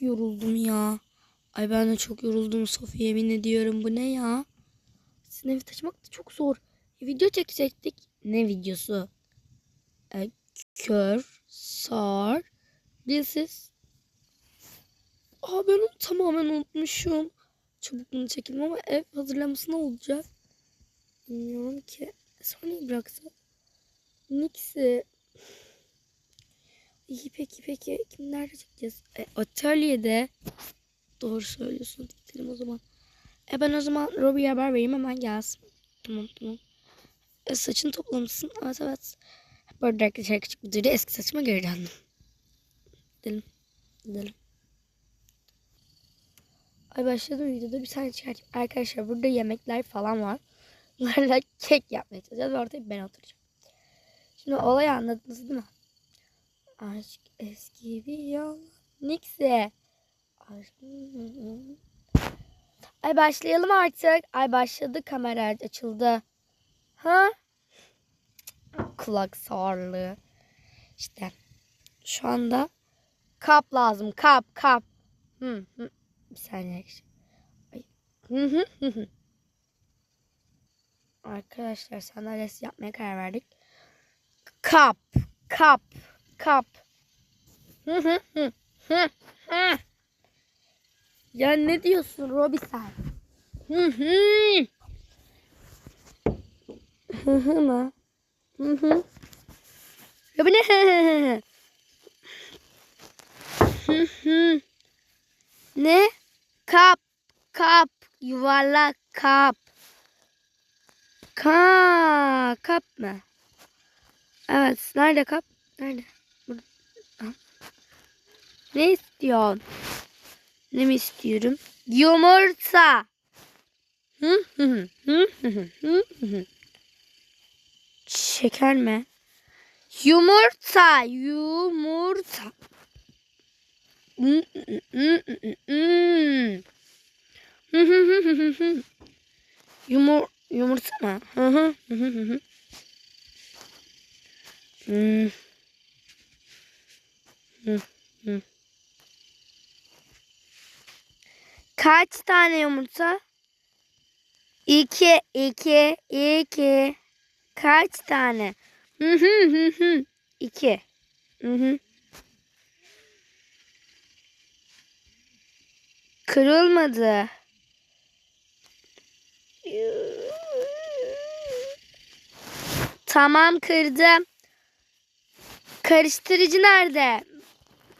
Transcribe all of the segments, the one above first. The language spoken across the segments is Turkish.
yoruldum ya. Ay ben de çok yoruldum Sofya yemin ediyorum. Bu ne ya? Sizin evi taşımak da çok zor. Video çekecektik. Ne videosu? E, kör, sağır, dilsiz. Aa ben onu tamamen unutmuşum. Çabuk bunu çekelim ama ev hazırlaması ne olacak? Bilmiyorum ki. Sonra bıraksak. Nix'i. İyi peki peki. Kimlerle çekeceğiz? E, atölyede. Doğru söylüyorsun. Gidelim o zaman. E ben o zaman Robbie'ye haber vereyim hemen gelsin. Tamam tamam. E, saçını toplamışsın. Evet evet. Böyle arkadaşlar küçük bir eski saçıma geri döndüm. Gidelim. Gidelim. Ay başladım videoda bir saniye çıkartayım. Arkadaşlar burada yemekler falan var. Bunlarla kek yapmaya çalışacağız ve ortaya ben oturacağım. Şimdi olayı anladınız değil mi? Aşk eski bir yol. Aşk... Ay başlayalım artık. Ay başladı kamera açıldı. Ha? Kulak sağırlığı. İşte şu anda kap lazım. Kap kap. Hı, hı. Bir saniye. Hı hı hı. Arkadaşlar sandalyesi yapmaya karar verdik. Kap, kap, kap. Ya ne diyorsun Robi sen? Hı mı? Hı ne? Ne? Kap, kap, yuvarlak kap. Ka, kap mı? Evet, nerede kap? Nerede? Ne istiyorsun? Ne mi istiyorum? Yumurta. Şeker mi? Yumurta, yumurta. Hmm, hmm, hmm, hmm, hmm. Hı hı hı hı hı hı. Yumur yumurta mı? Hı hı hı hı hı hı. Hmm. Hı hı. Kaç tane yumurta? İki, iki, iki. Kaç tane? İki. Kırılmadı. Tamam kırdım. Karıştırıcı nerede?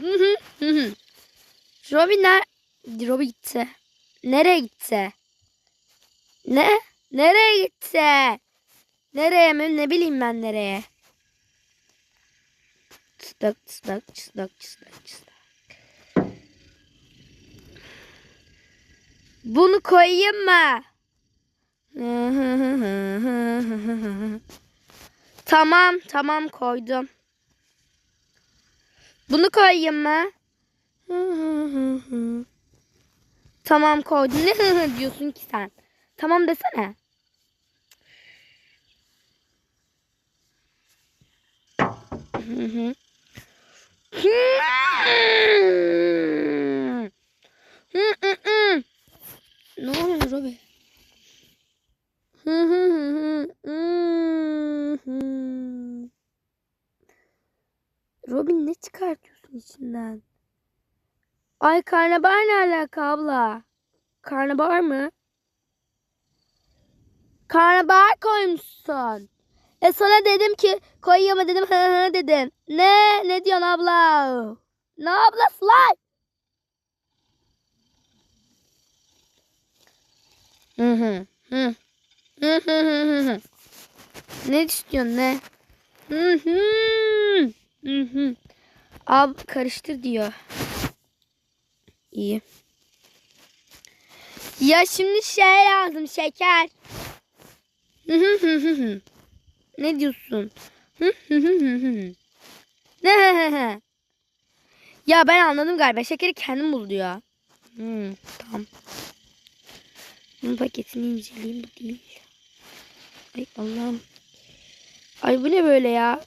Hı. Robin ner Robin gitti. Nereye gitti? Ne? Nereye gitti? Nereye mi? Ne bileyim ben nereye? Çıstak çıstak çıstak çıstak çıstak. Bunu koyayım mı? tamam tamam koydum. Bunu koyayım mı? tamam koydum. Ne diyorsun ki sen? Tamam desene. Hı hı. Hı hı hı. Ne oluyor Robi? Hı hı hı hı hı. Robin ne çıkartıyorsun içinden? Ay karnabahar ne alaka abla? Karnabahar mı? Karnabahar koymuşsun. E sana dedim ki koyuyor dedim hı hı dedin. Ne? Ne diyorsun abla? Ne ablası lan? Hı hı hı hı. Ne istiyorsun ne? Hı hı. Hı hı. Ab karıştır diyor. İyi. Ya şimdi şey lazım şeker. Ne diyorsun? Ya ben anladım galiba. Şekeri kendim buldu ya. Hmm, tamam. Bunun paketini inceleyeyim. Bu değil. Ay Allah'ım. Ay bu ne böyle ya?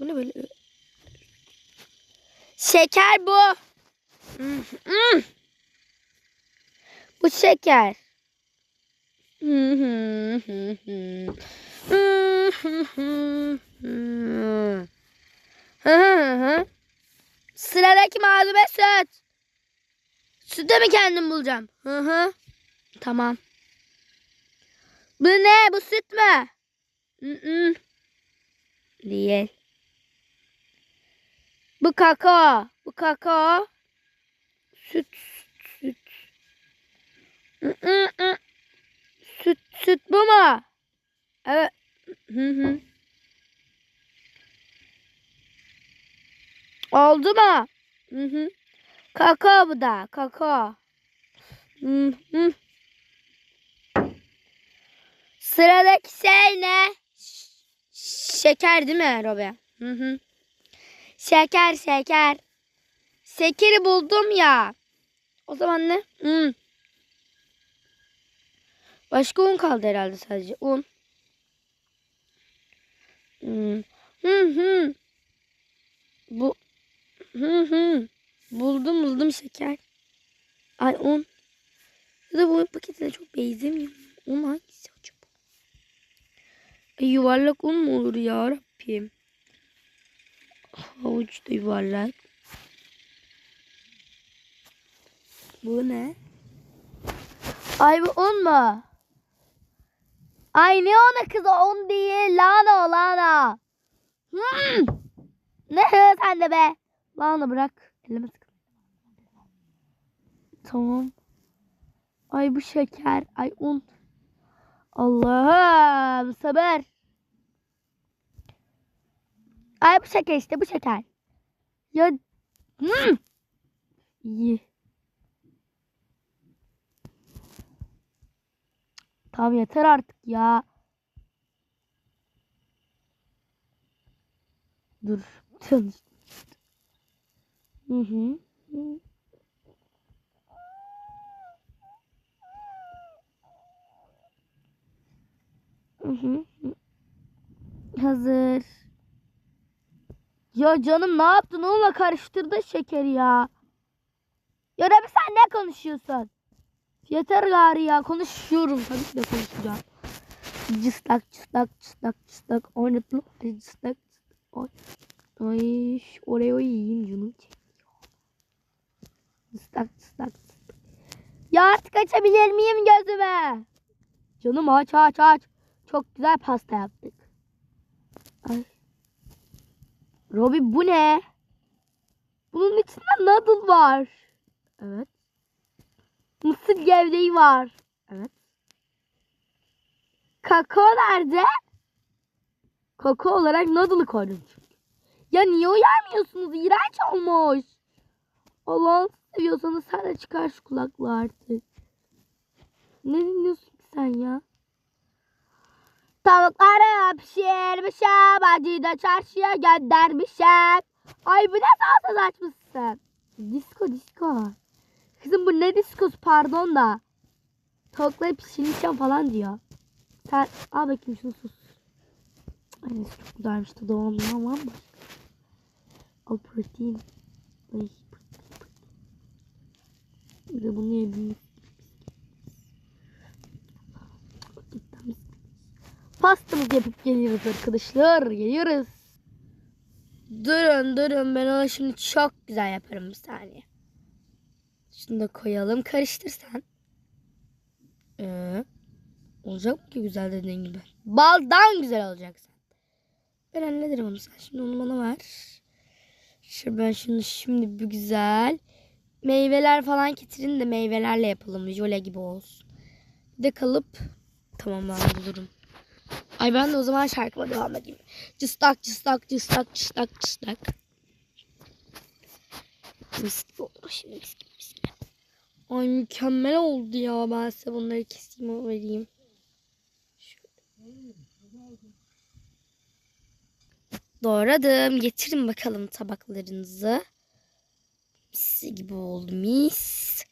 Bu ne böyle? Şeker bu. Bu şeker. Sıradaki malzeme süt. Sütü mi kendim bulacağım? Hı hı. Tamam. Bu ne? Bu süt mü? Hı hı. Değil. Bu kakao. Bu kakao. Süt, süt. Süt, süt bu mu? Evet. Hı hı. Oldu mu? Hı hı. Kakao bu da. Kakao. Hı hı. Sıradaki şey ne? Ş- Şeker değil mi Robi? Hı hı. Şeker şeker. Şekeri buldum ya. O zaman ne? Hı. Başka un kaldı herhalde sadece. Un. Hı hı. hı. Bu. Hı hı. Buldum buldum şeker. Ay un. Ya da bu paketine çok benzemiyor. Un hangisi acaba? Ay, yuvarlak un mu olur ya Rabbim? Havuç da yuvarlak. Bu ne? Ay bu un mu? Ay ne ona kız o un değil. Lana lana. Hmm. Ne sen de be. Lana bırak. Elime sıkın. Tamam. Ay bu şeker. Ay un. Allah'ım sabır. Ay bu şeker işte bu şeker. Ya hmm. İyi. Tamam yeter artık ya. Dur. Çalış. Hı hı. Hı hı. Hazır. Ya canım ne yaptın? Onunla karıştırdın şekeri ya. Ya sen ne konuşuyorsun? Yeter gari ya. Konuşuyorum. Tabii ki de konuşacağım. Cıstak cıstak cıstak cıstak oynatın. Cıstak cıstak. Oy. Ay oraya yiyeyim canım çekiyor. Cıstak cıstak cıstak. Ya artık açabilir miyim gözümü? Canım aç aç aç. Çok güzel pasta yaptık. Ay. Robi bu ne? Bunun içinde noodle var. Evet. Mısır gevreği var. Evet. Kakao nerede? Kakao olarak noodle'ı koydum çünkü. Ya niye uyarmıyorsunuz? İğrenç olmuş. Allah'ını seviyorsanız sen de çıkar şu kulaklığı artık. Ne dinliyorsun ki sen ya? Tavukları pişirmişim. Acıyı da çarşıya göndermişim. Ay bu ne salsız açmışsın? Disko disko. Kızım bu ne diskosu pardon da. Tavukları pişirmişim falan diyor. Sen al bakayım şunu sus. Ay çok güzelmiş tadı olmuyor ama başka. Al protein. Ay. Bir de bunu yedim. Pastamızı yapıp geliyoruz arkadaşlar. Geliyoruz. Durun durun ben onu şimdi çok güzel yaparım bir saniye. Şunu da koyalım karıştırsan. Ee, olacak mı ki güzel dediğin gibi? Baldan güzel olacak sen. Ben hallederim onu sen şimdi onu bana ver. Şu ben şunu şimdi bir güzel meyveler falan getirin de meyvelerle yapalım. Jöle gibi olsun. Bir de kalıp tamam ben bulurum. Ay ben de o zaman şarkıma devam edeyim. Cıstak cıstak cıstak cıstak cıstak. Mis gibi oldu şimdi mis gibi. Ay mükemmel oldu ya. Ben size bunları keseyim vereyim. Doğradım. Getirin bakalım tabaklarınızı. Mis gibi oldu mis.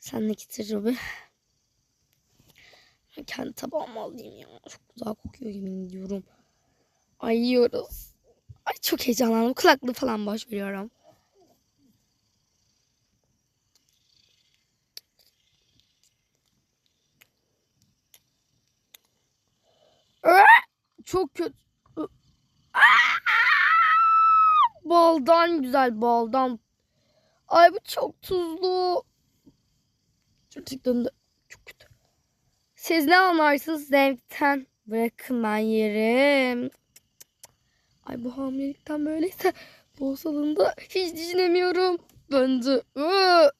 Sen de getir Robi. Ben kendi tabağımı alayım ya. Çok güzel kokuyor yemin ediyorum. Ay yiyoruz. Ay çok heyecanlandım. Kulaklığı falan boş veriyorum. Çok kötü. Baldan güzel baldan. Ay bu çok tuzlu. Gerçekten de çok kötü. Siz ne anlarsınız zevkten? Bırakın ben yerim. Ay bu hamilelikten böyleyse bu salonda hiç düşünemiyorum. Iı.